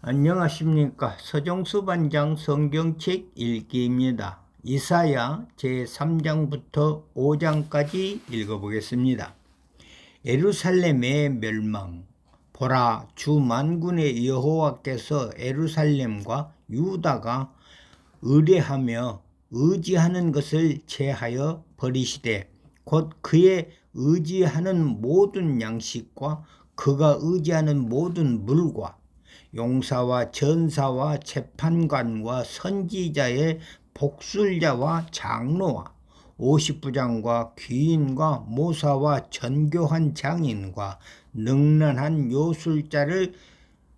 안녕하십니까 서정수 반장 성경책 읽기입니다. 이사야 제3장부터 5장까지 읽어보겠습니다. 에루살렘의 멸망 보라 주 만군의 여호와께서 에루살렘과 유다가 의뢰하며 의지하는 것을 제하여 버리시되 곧 그의 의지하는 모든 양식과 그가 의지하는 모든 물과 용사와 전사와 재판관과 선지자의 복술자와 장로와 오십부장과 귀인과 모사와 전교한 장인과 능란한 요술자를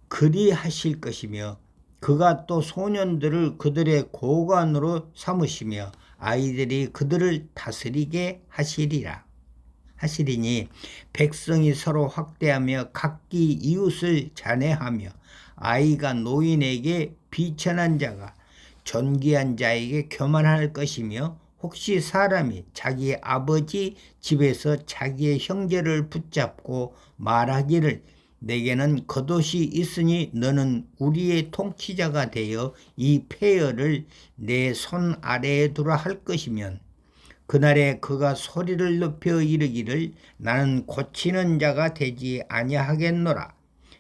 그리하실 것이며 그가 또 소년들을 그들의 고관으로 삼으시며 아이들이 그들을 다스리게 하시리라. 하시리니 백성이 서로 확대하며 각기 이웃을 잔해하며 아이가 노인에게 비천한 자가 존귀한 자에게 교만할 것이며 혹시 사람이 자기 아버지 집에서 자기의 형제를 붙잡고 말하기를 내게는 겉옷이 있으니 너는 우리의 통치자가 되어 이 폐허를 내 손 아래에 두라 할 것이면 그날에 그가 소리를 높여 이르기를 나는 고치는 자가 되지 아니하겠노라.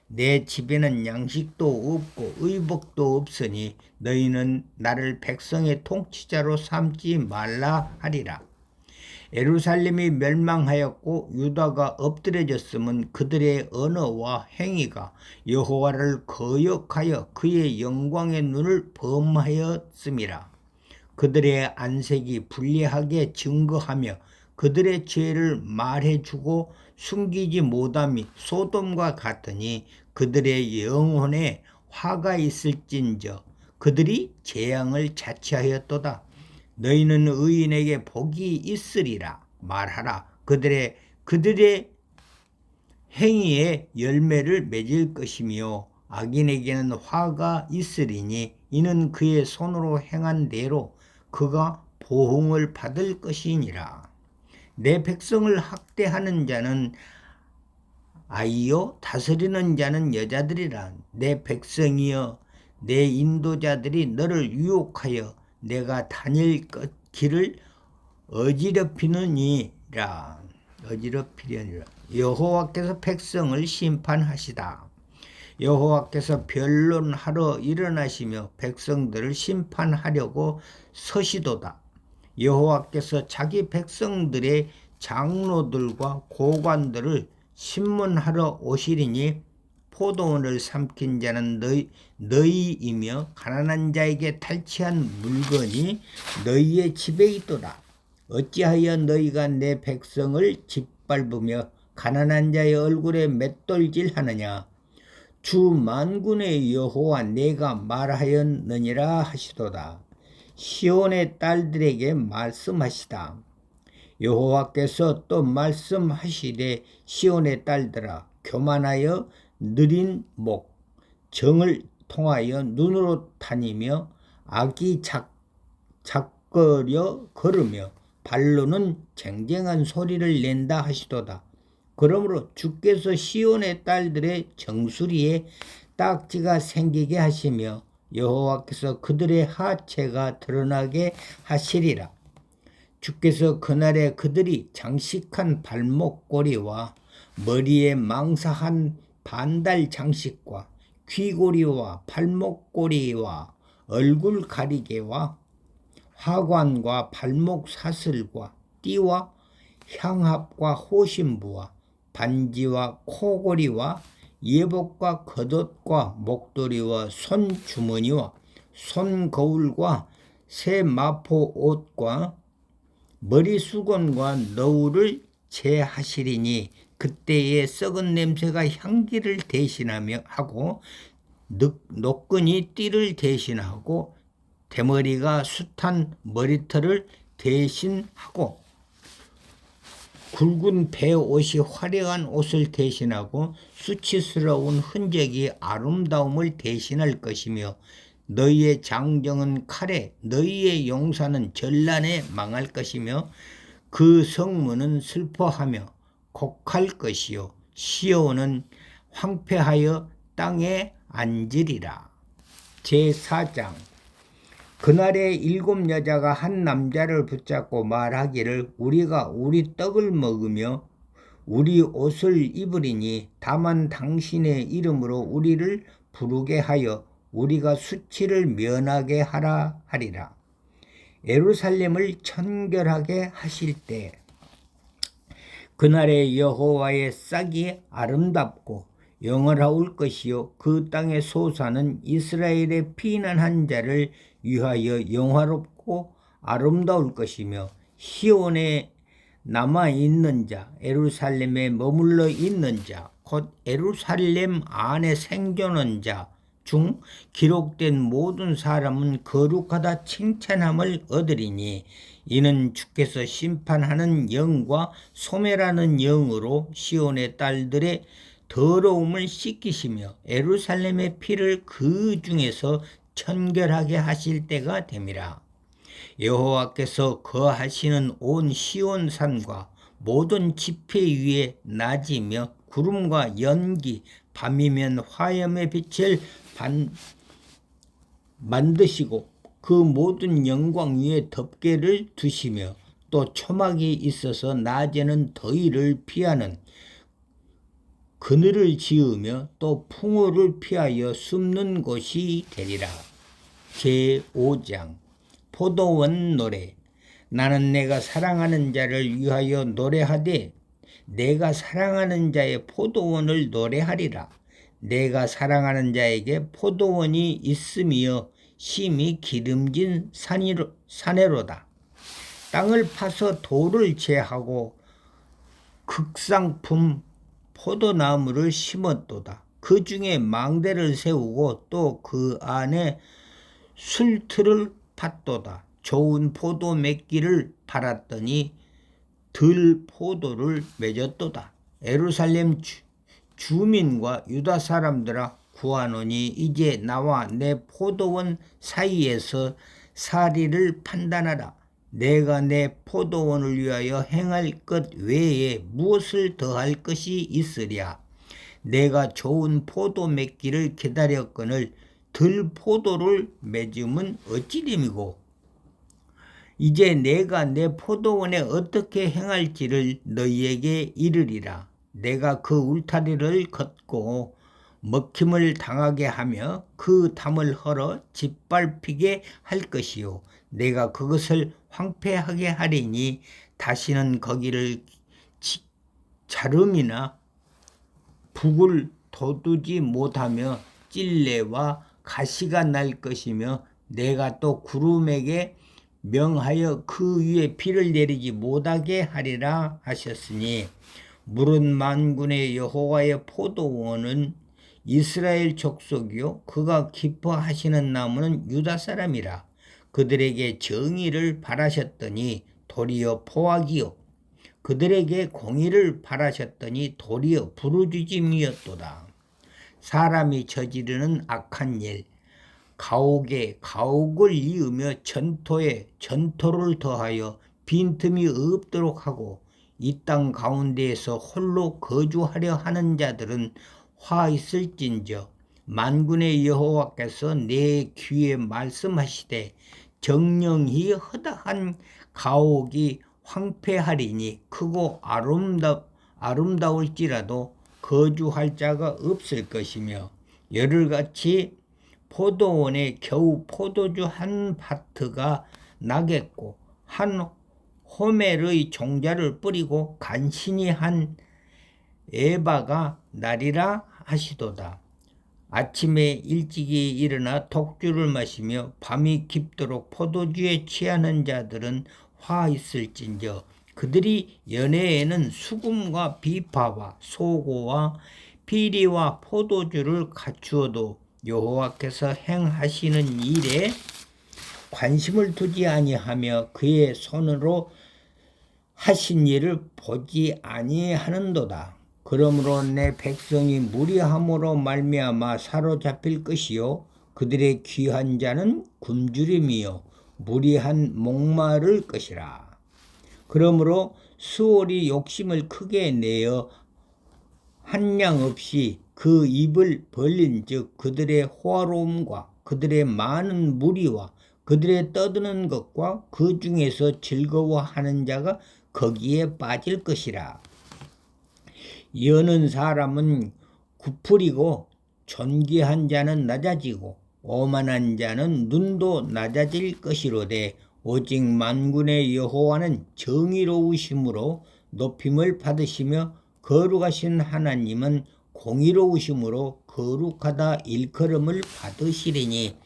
내 집에는 양식도 없고 의복도 없으니 너희는 나를 백성의 통치자로 삼지 말라 하리라. 에루살렘이 멸망하였고 유다가 엎드려졌음은 그들의 언어와 행위가 여호와를 거역하여 그의 영광의 눈을 범하였음이라. 그들의 안색이 불리하게 증거하며 그들의 죄를 말해주고 숨기지 못함이 소돔과 같으니 그들의 영혼에 화가 있을진저 그들이 재앙을 자취하였도다. 너희는 의인에게 복이 있으리라 말하라. 그들의 그들의 행위에 열매를 맺을 것이며 악인에게는 화가 있으리니 이는 그의 손으로 행한 대로 그가 보응을 받을 것이니라. 내 백성을 학대하는 자는 아이요 다스리는 자는 여자들이라. 내 백성이여 내 인도자들이 너를 유혹하여 내가 다닐 것 길을 어지럽히느니라. 어지럽히려니라. 여호와께서 백성을 심판하시다 여호와께서 변론하러 일어나시며 백성들을 심판하려고 서시도다 여호와께서 자기 백성들의 장로들과 고관들을 신문하러 오시리니 포도원을 삼킨 자는 너희, 너희이며 가난한 자에게 탈취한 물건이 너희의 집에 있도다. 어찌하여 너희가 내 백성을 짓밟으며 가난한 자의 얼굴에 맷돌질 하느냐? 주 만군의 여호와 내가 말하였느니라 하시도다. 시온의 딸들에게 말씀하시다. 여호와께서 또 말씀하시되 시온의 딸들아 교만하여 느린 목 정을 통하여 눈으로 다니며 악이 작, 작거려 걸으며 발로는 쟁쟁한 소리를 낸다 하시도다. 그러므로 주께서 시온의 딸들의 정수리에 딱지가 생기게 하시며 여호와께서 그들의 하체가 드러나게 하시리라. 주께서 그날에 그들이 장식한 발목고리와 머리에 망사한 반달 장식과 귀고리와 발목고리와 얼굴 가리개와 화관과 발목 사슬과 띠와 향합과 호신부와 반지와 코고리와 예복과 겉옷과 목도리와 손주머니와 손거울과 새 마포 옷과 머리 수건과 너울을 제하시리니 그때의 썩은 냄새가 향기를 대신하며 하고 노끈이 띠를 대신하고 대머리가 숱한 머리털을 대신하고 굵은 배 옷이 화려한 옷을 대신하고 수치스러운 흔적이 아름다움을 대신할 것이며 너희의 장정은 칼에 너희의 용사는 전란에 망할 것이며 그 성문은 슬퍼하며 곡할 것이요 시온은 황폐하여 땅에 앉으리라. 제4장 그날에 일곱 여자가 한 남자를 붙잡고 말하기를 우리가 우리 떡을 먹으며 우리 옷을 입으리니 다만 당신의 이름으로 우리를 부르게 하여 우리가 수치를 면하게 하라 하리라. 예루살렘을 천결하게 하실 때 그날에 여호와의 싹이 아름답고 영원하올 것이요 그 땅의 소사는 이스라엘의 피난한 자를 위하여 영화롭고 아름다울 것이며 시온에 남아 있는 자 예루살렘에 머물러 있는 자곧 예루살렘 안에 생존한 자 중 기록된 모든 사람은 거룩하다 칭찬함을 얻으리니 이는 주께서 심판하는 영과 소멸하는 영으로 시온의 딸들의 더러움을 씻기시며 예루살렘의 피를 그 중에서 천결하게 하실 때가 됨이라. 여호와께서 거하시는 온 시온 산과 모든 지폐 위에 낮이며 구름과 연기 밤이면 화염의 빛을 반, 만드시고 그 모든 영광 위에 덮개를 두시며 또 초막이 있어서 낮에는 더위를 피하는 그늘을 지으며 또 풍어를 피하여 숨는 곳이 되리라. 제5장 포도원 노래 나는 내가 사랑하는 자를 위하여 노래하되 내가 사랑하는 자의 포도원을 노래하리라. 내가 사랑하는 자에게 포도원이 있으며 심히 기름진 산이로, 산에로다. 땅을 파서 돌을 제하고 극상품 포도나무를 심었도다. 그 중에 망대를 세우고 또 그 안에 술틀을 팠도다. 좋은 포도 맺기를 팔았더니 들 포도를 맺었도다. 에루살렘 주, 주민과 유다 사람들아 구하노니 이제 나와 내 포도원 사이에서 사리를 판단하라. 내가 내 포도원을 위하여 행할 것 외에 무엇을 더할 것이 있으랴. 내가 좋은 포도 맺기를 기다렸거늘 들 포도를 맺음은 어찌됨이고 이제 내가 내 포도원에 어떻게 행할지를 너희에게 이르리라. 내가 그 울타리를 걷고 먹힘을 당하게 하며 그 담을 헐어 짓밟히게 할 것이요. 내가 그것을 황폐하게 하리니 다시는 거기를 자름이나 북을 돋우지 못하며 찔레와 가시가 날 것이며 내가 또 구름에게 명하여 그 위에 비를 내리지 못하게 하리라 하셨으니 물은 만군의 여호와의 포도원은 이스라엘 족속이요 그가 기뻐하시는 나무는 유다 사람이라 그들에게 정의를 바라셨더니 도리어 포악이요. 그들에게 공의를 바라셨더니 도리어 부르짖음이었도다 사람이 저지르는 악한 일 가옥에 가옥을 이으며 전토에 전토를 더하여 빈틈이 없도록 하고 이 땅 가운데에서 홀로 거주하려 하는 자들은 화 있을진저 만군의 여호와께서 내 귀에 말씀하시되 정령히 허다한 가옥이 황폐하리니 크고 아름다, 아름다울지라도 거주할 자가 없을 것이며 열흘같이 포도원에 겨우 포도주 한 파트가 나겠고 한 호멜의 종자를 뿌리고 간신히 한 에바가 나리라 하시도다. 아침에 일찍이 일어나 독주를 마시며 밤이 깊도록 포도주에 취하는 자들은 화 있을진저 그들이 연애에는 수금과 비파와 소고와 비리와 포도주를 갖추어도 여호와께서 행하시는 일에 관심을 두지 아니하며 그의 손으로 하신 일을 보지 아니하는도다. 그러므로 내 백성이 무리함으로 말미암아 사로잡힐 것이요 그들의 귀한 자는 굶주림이요 무리한 목마를 것이라. 그러므로 수월이 욕심을 크게 내어 한량 없이 그 입을 벌린 즉 그들의 호화로움과 그들의 많은 무리와 그들의 떠드는 것과 그 중에서 즐거워하는 자가 거기에 빠질 것이라. 여는 사람은 구풀이고 존귀한 자는 낮아지고 오만한 자는 눈도 낮아질 것이로되 오직 만군의 여호와는 정의로우심으로 높임을 받으시며 거룩하신 하나님은 공의로우심으로 거룩하다 일컬음을 받으시리니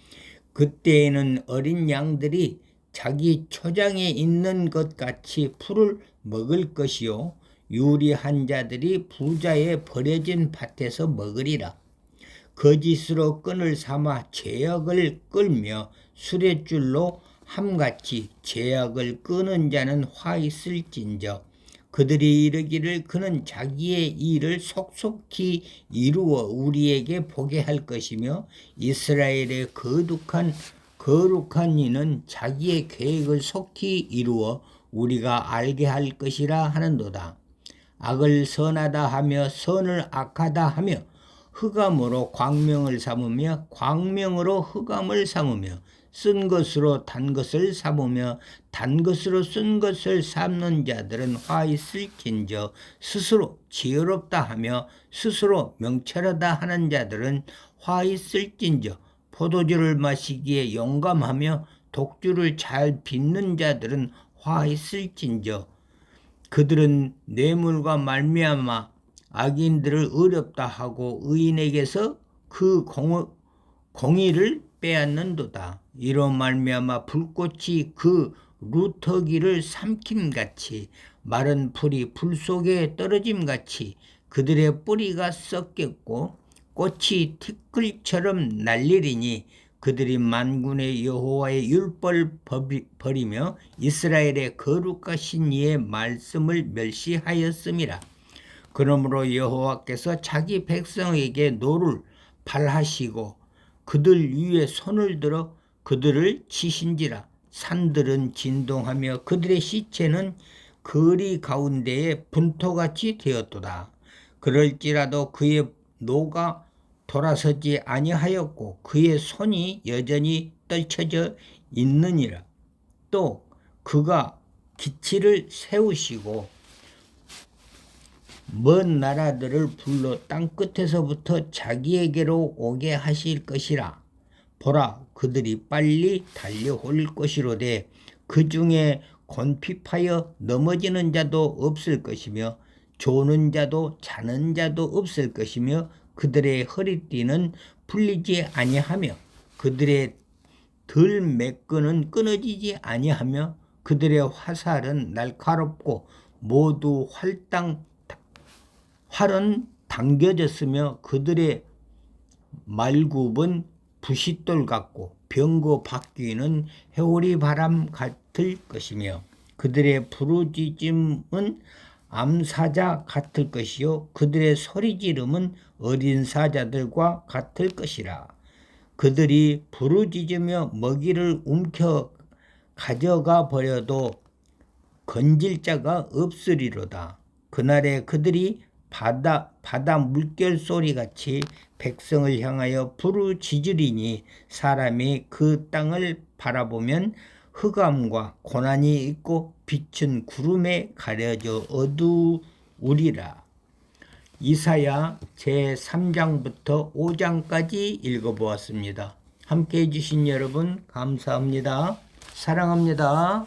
그때에는 어린 양들이 자기 초장에 있는 것 같이 풀을 먹을 것이요 유리한 자들이 부자의 버려진 밭에서 먹으리라. 거짓으로 끈을 삼아 죄악을 끌며 수레줄로 함같이 죄악을 끄는 자는 화 있을진저 그들이 이르기를 그는 자기의 일을 속속히 이루어 우리에게 보게 할 것이며 이스라엘의 거룩한 거룩한 이는 자기의 계획을 속히 이루어 우리가 알게 할 것이라 하는도다. 악을 선하다 하며 선을 악하다 하며 흑암으로 광명을 삼으며 광명으로 흑암을 삼으며 쓴 것으로 단 것을 삼으며 단 것으로 쓴 것을 삼는 자들은 화 있을진저 스스로 지혜롭다 하며 스스로 명철하다 하는 자들은 화 있을진저 포도주를 마시기에 용감하며 독주를 잘 빚는 자들은 화 있을진저 그들은 뇌물과 말미암아 악인들을 어렵다 하고 의인에게서 그 공, 공의를 빼앗는도다. 이로 말미암아 불꽃이 그 루터기를 삼킴같이 마른 풀이 불 속에 떨어짐같이 그들의 뿌리가 썩겠고 꽃이 티끌처럼 날리리니 그들이 만군의 여호와의 율법을 버리며 이스라엘의 거룩하신 이의 말씀을 멸시하였음이라. 그러므로 여호와께서 자기 백성에게 노를 발하시고 그들 위에 손을 들어 그들을 치신지라 산들은 진동하며 그들의 시체는 거리 가운데에 분토같이 되었도다. 그럴지라도 그의 노가 돌아서지 아니하였고 그의 손이 여전히 떨쳐져 있느니라. 또 그가 기치를 세우시고 먼 나라들을 불러 땅 끝에서부터 자기에게로 오게 하실 것이라. 보라, 그들이 빨리 달려올 것이로되 그 중에 곤핍하여 넘어지는 자도 없을 것이며 조는 자도 자는 자도 없을 것이며 그들의 허리띠는 풀리지 아니하며 그들의 들 매끈은 끊어지지 아니하며 그들의 화살은 날카롭고 모두 활당 활은 당겨졌으며 그들의 말굽은 부싯돌 같고 병거 바퀴는 해오리 바람 같을 것이며 그들의 부르짖음은 암사자 같을 것이요 그들의 소리 지름은 어린 사자들과 같을 것이라. 그들이 부르짖으며 먹이를 움켜 가져가 버려도 건질 자가 없으리로다. 그날에 그들이 바다 바다 물결 소리 같이 백성을 향하여 부르짖으리니 사람이 그 땅을 바라보면 흑암과 고난이 있고 빛은 구름에 가려져 어두우리라. 이사야 제3장부터 5장까지 읽어보았습니다. 함께 해주신 여러분 감사합니다. 사랑합니다.